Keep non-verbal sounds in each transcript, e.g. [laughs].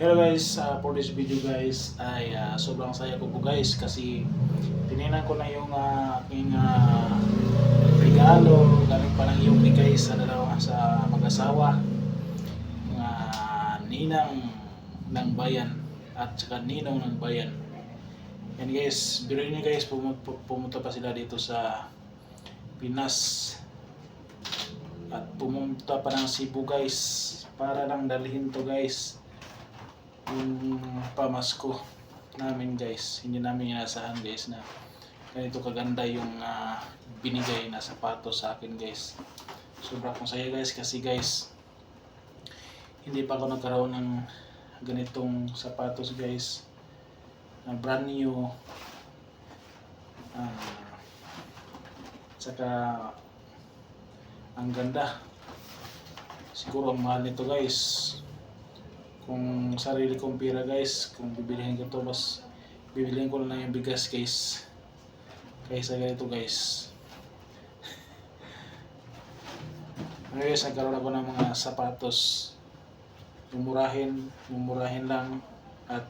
Hello guys, uh, for this video guys ay uh, sobrang saya ko po guys kasi tininan ko na yung uh, aking uh, regalo. Galing pa ng iyong bigay sa dalawa sa mag-asawa mga ninang ng bayan at saka ninong ng bayan. Yan guys, biro niyo guys pumunta pa sila dito sa Pinas. At pumunta pa ng Cebu guys para lang dalhin to guys yung pamasko namin guys. Hindi namin inasahan guys na ganito kaganda yung ah, binigay na sapatos sa akin guys. Sobra akong saya guys kasi guys hindi pa ako nagkaroon ng ganitong sapatos guys na brand new. Ah, saka ang ganda. Siguro ang mahal nito guys kung sarili kong pira guys kung bibilihin ko to mas bibilihin ko na lang yung bigas guys kaysa ganito guys. [laughs] Ano guys nagkaroon ako ng mga sapatos. Mumurahin mumurahin lang. At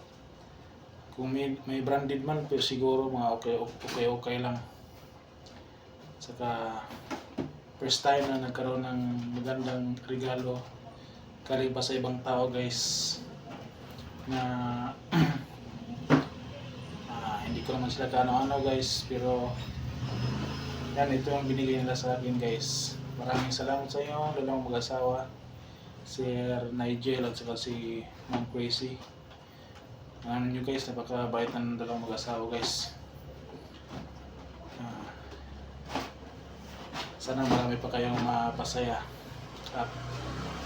kung may, may branded man pero siguro mga okay okay okay lang. Saka first time na nagkaroon ng magandang regalo galing pa sa ibang tao guys na [clears throat] ah, hindi ko naman sila kaano ano guys pero yan ito ang binigay nila sa akin guys. Maraming salamat sa inyo dalawang mag-asawa Sir Nigel at saka si Ma'am Crazy. Ano nyo guys napakabait ng dalawang mag-asawa guys. Ah, sana marami pa kayong mapasaya. At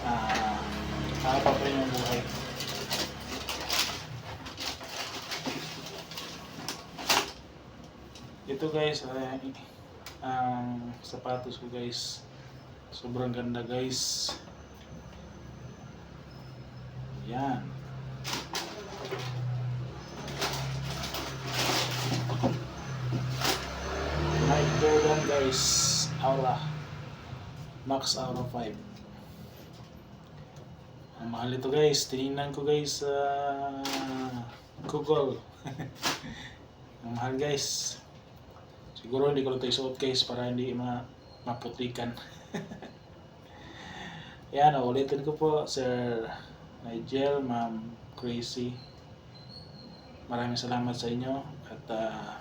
ah haba pa yung buhay. Ito guys, ang sapatos ko guys. Sobrang ganda guys. Yan. Nike Jordan guys. Aura. Max Aura 5. Mahal ito guys. Tinignan ko guys sa Google. [laughs] Ang mahal guys. Siguro hindi ko na ito isuot guys para hindi ma maputikan. [laughs] Yan, ulitin ko po Sir Nigel, Ma'am Crazy. Maraming salamat sa inyo at ah,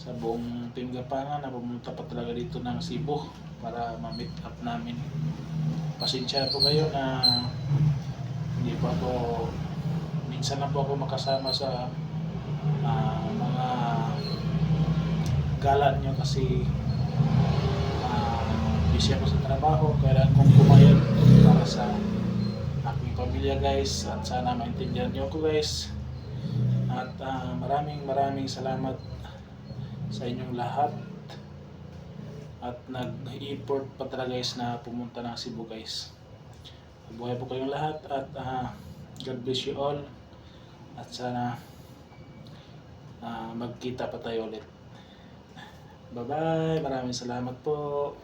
sa buong team Gapangan na pumunta pa talaga dito ng Cebu para ma-meet up namin pasensya po kayo na hindi pa ako minsan lang po ako makasama sa ah, mga gala nyo kasi ah, busy ako sa trabaho kailangan kong kumayag para sa aking pamilya guys at sana maintindihan nyo ako guys. At ah, maraming maraming salamat sa inyong lahat at nag-effort pa talaga guys na pumunta ng Cebu guys. Mabuhay po kayong lahat at ah, God bless you all at sana ah, magkita pa tayo ulit. Bye bye, maraming salamat po.